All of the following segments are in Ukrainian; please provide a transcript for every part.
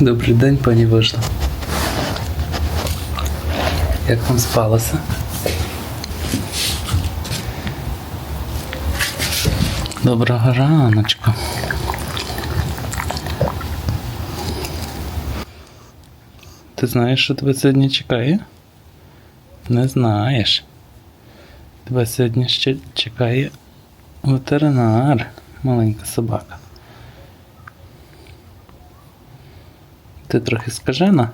Добрий день, пані Вишна. Як вам спалося? Доброго раночку. Ти знаєш, що тебе сьогодні чекає? Не знаєш. Тебе сьогодні ще чекає ветеринар, маленька собака. Ти трохи скажена.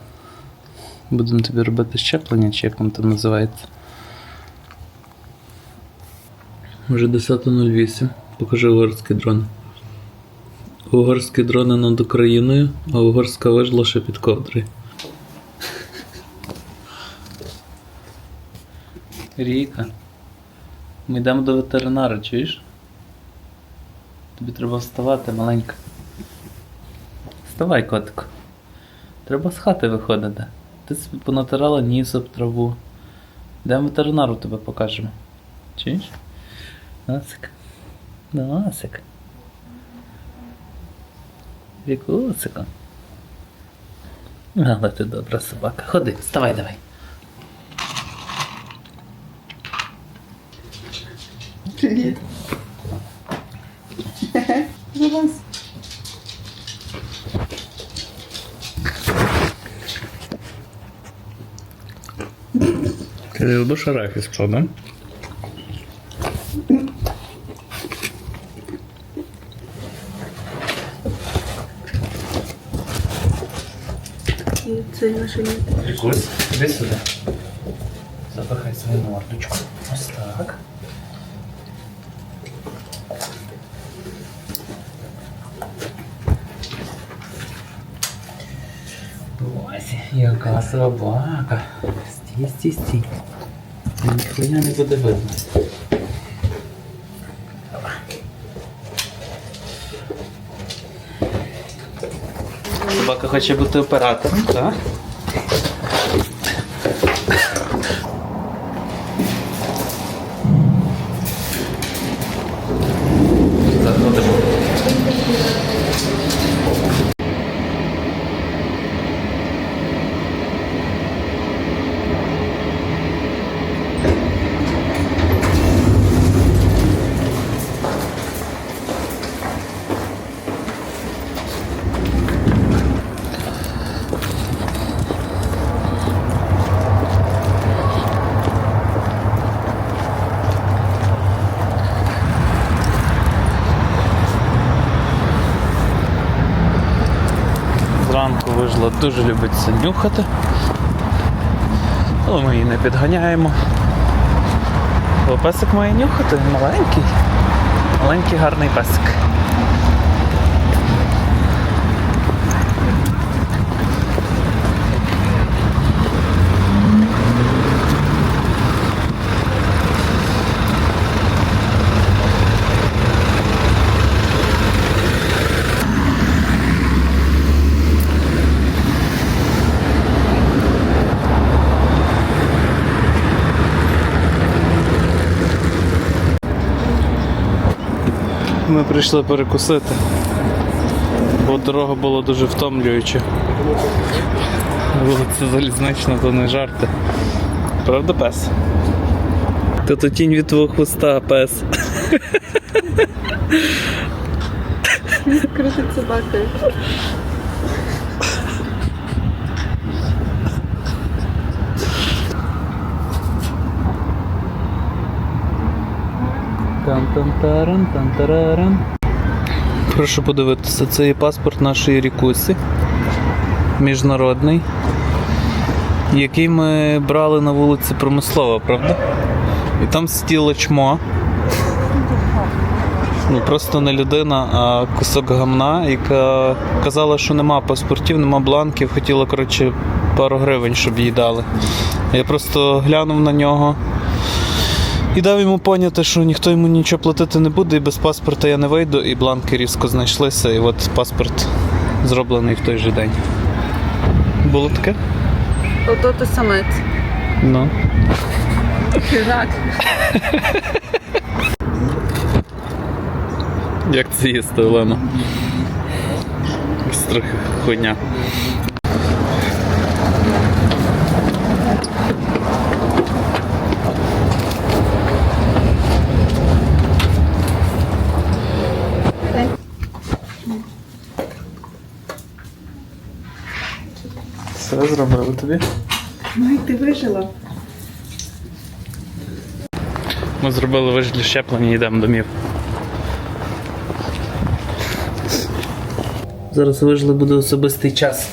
Будемо тобі робити щеплення, чи як воно там називається. Вже 10.08. Покажи угорський дрон. Угорські дрони над Україною, а угорська вижла ще під ковдрою. Ріка. Ми йдемо до ветеринара, чуєш? Тобі треба вставати, маленька. Вставай, котику. Треба з хати виходити. Ти собі понатирала ніс об траву. Йдемо ветеринару тебе покажемо. Чуєш? Носик. Носик. Вікусико. Але ти добра собака. Ходи, вставай давай. Привіт. Вилазь. Ти любиш арахіс, правда? І це наша літа. Вікусь, іди сюди. Запихай свою мордочку. Яка собака. Стій, стій, стій. Ніхуя не буде видно. Собака хоче бути оператором, так? Зранку дуже любить це нюхати. Але ми її не підганяємо. Бо песик має нюхати, маленький. Маленький гарний песик. Ми прийшли перекусити, бо дорога була дуже втомлююча. Вулиця залізнична, то не жарти. Правда, пес? Та то тінь від твого хвоста, пес. Крутить собакою. Тан-тан-таран, тан-тараран. Прошу подивитися, це є паспорт нашої Рікусі. Міжнародний. Який ми брали на вулиці Промислова, правда? І там сиділо чмо. Ну, просто не людина, а кусок гамна, яка казала, що нема паспортів, нема бланків, хотіла, коротше, пару гривень, щоб їй дали. Я просто глянув на нього. І дав йому поняти, що ніхто йому нічого платити не буде, і без паспорта я не вийду, і бланки різко знайшлися, і от паспорт зроблений в той же день. Було таке? Ото ти самець. Ну. Хижак. Як це їсти, Олена? Якась трохи хуйня. Все тобі? Ну і ти вижила. Ми зробили вижлі щеплення і йдемо домів. Зараз вижли буде особистий час.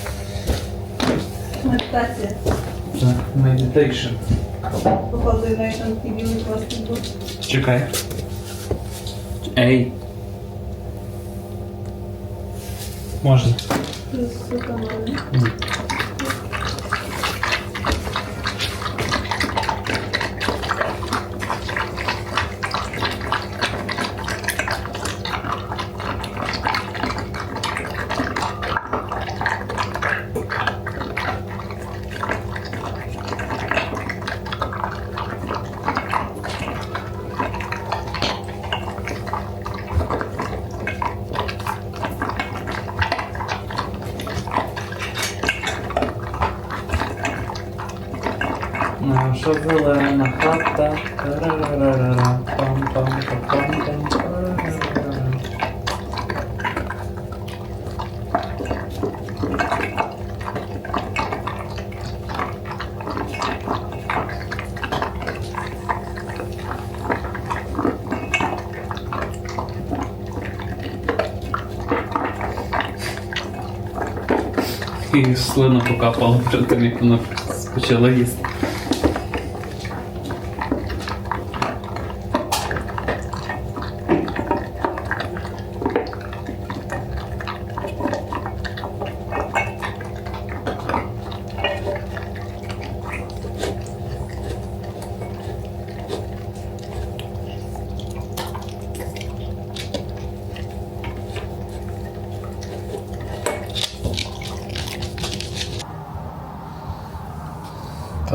Медитація. Медитейшн. Показує навіть там такий білий був. Чекай. Ей. Можна. Сука, Наша зелена хата. Тарарарара, пам-пам-пам-пам-пам. І слина покапала тим, як вона почала їсти.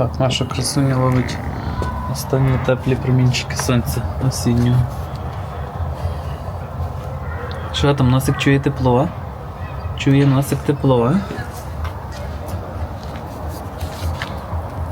Так, наша красуня ловить останні теплі промінчики сонця осіннього. Що там, носик чує тепло? Чує носик тепло, а?